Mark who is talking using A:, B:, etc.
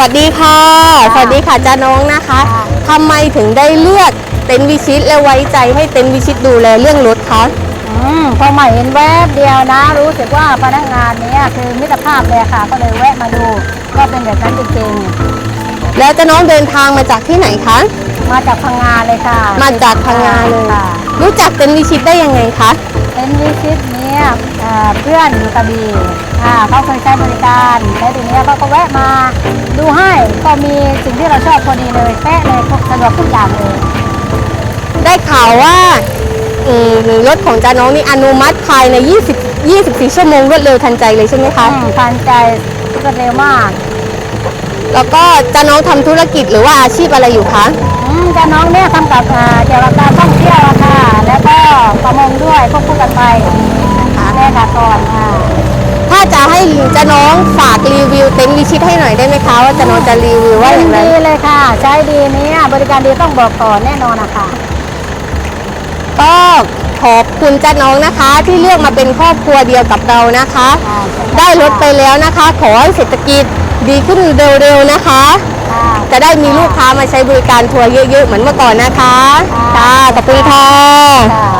A: วัสดีค่ะ สวัสดีค่ะจ้าน้องนะคะ
B: ค่ะ
A: ทำไมถึงได้เลือกเต็นท์วิชิตและไว้ใจให้เต็นท์วิชิตดูแลเรื่องรถคะ
B: อืมพอมาเห็นแวบเดียวนะ รู้สึกว่าพนักงานเนี้ยคือมิตรภาพเลยค่ะ ก็เลยแวะมาดูก็เป็นแบบนั้นจริง
A: แล้วจ้าน้องเดินทางมาจากที่ไหนคะ
B: ๆมาจากพังงาเลยค่ะ
A: มาจากพังงาเลย
B: ค่ะ
A: รู้จักเต็นท์วิชิตได้ยังไงคะ
B: เป็นวิชิต เนี้ยเอ่อเพื่อนอยู่กระบี่อ่าเขาเคยใช้บริการแล้วทีเนี้ยเขาก็แวะมาดูให้ก็มีสิ่งที่เราชอบพอดีเลยแป๊ะเลยสะดวกทุกอย่างเลย
A: ได้ข่าวว่าอืมรถของจ้าน้องนี่อนุมัติภายใน 20 24 ชั่วโมงรวดเร็วทันใจเลยใช่ไหมคะ
B: อืมทันใจรวดเร็วมาก
A: แล้วก็จ้าน้องทำธุรกิจหรือว่าอาชีพอะไรอยู่คะ
B: อืมแต่น้องเนี่ยทำกับอ่าเกี่ยวกับการท่องเที่ยวอะค่ะแล้วก็ประมงด้วยควบคู่กันไปนะคะแม่ค่ะก่อนค่ะ
A: ถ้าจะให้จ้าน้องฝากรีวิวเต็นท์วิชิตให้หน่อยได้ไหมคะว่าจ้าน้องจะรีวิวว่าอย่างไร
B: ดีเลยค่ะ ใช้ดีเนี่ยบริการดีต้องบอกก่อนแน่นอนอะค่ะ
A: ก็ขอบคุณจ้าน้องนะคะ ที่เลือกมาเป็นครอบครัวเดียวกับเรานะคะ ได้รถไปแล้วนะคะ ขอให้เศรษฐกิจดีขึ้นเร็วๆนะคะ
B: ค่ะ
A: จะได้มีลูกค้ามาใช้บริการทัวร์เยอะๆเหมือนเมื่อก่อนนะคะค่ะขอบคุณค่ะ
B: ค่ะ